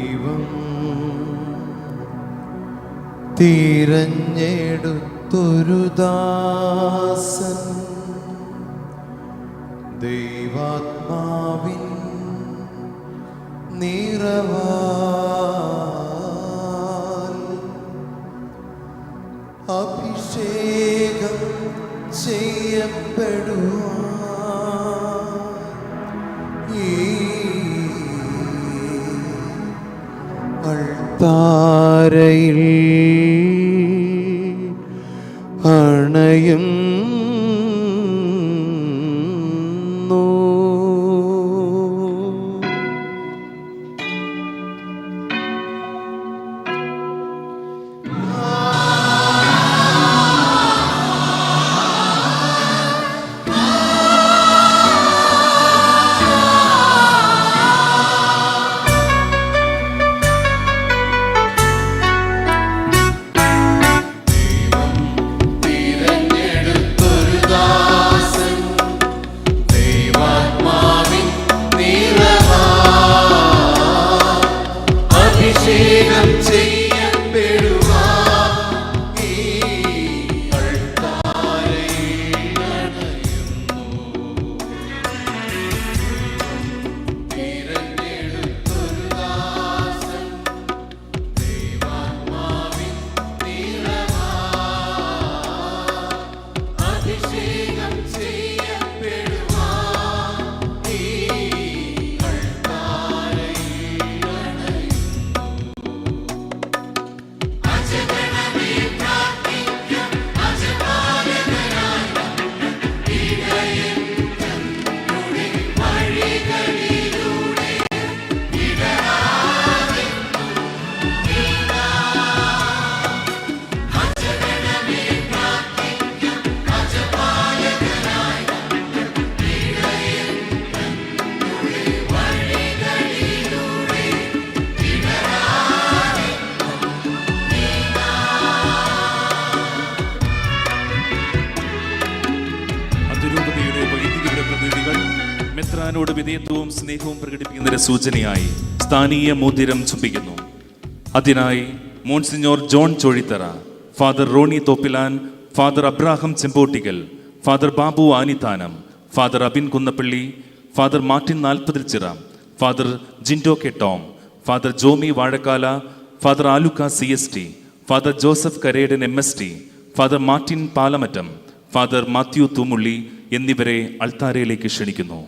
ദൈവം തിരഞ്ഞെടുത്തൊരു ദാസൻ ദൈവാത്മാവിൻ നിറവ അഭിഷേകം ചെയ്യപ്പെടുവാ ഈ അൾത്താരയിൽ അണയും മെത്രാനോട് വിധേയത്വവും സ്നേഹവും പ്രകടിപ്പിക്കുന്നതിന്റെ സൂചനയായി സ്ഥാനീയ മോതിരം ചുംബിക്കുന്നു. അതിനായി monsignor John Chozhithara father Rony Thoppilan father Abraham Chempottikkal father Babu Anithanam father Abin Kunnappally father Martin Nalpathilchira father Jindo K Tom father Jomy Vazhakkala father Alukka C S T father Joseph Kareden M S T father Martin Palamattam father Mathew Thoomully എന്നിവരെ അൾത്താരയിലേക്ക് ക്ഷണിക്കുന്നു.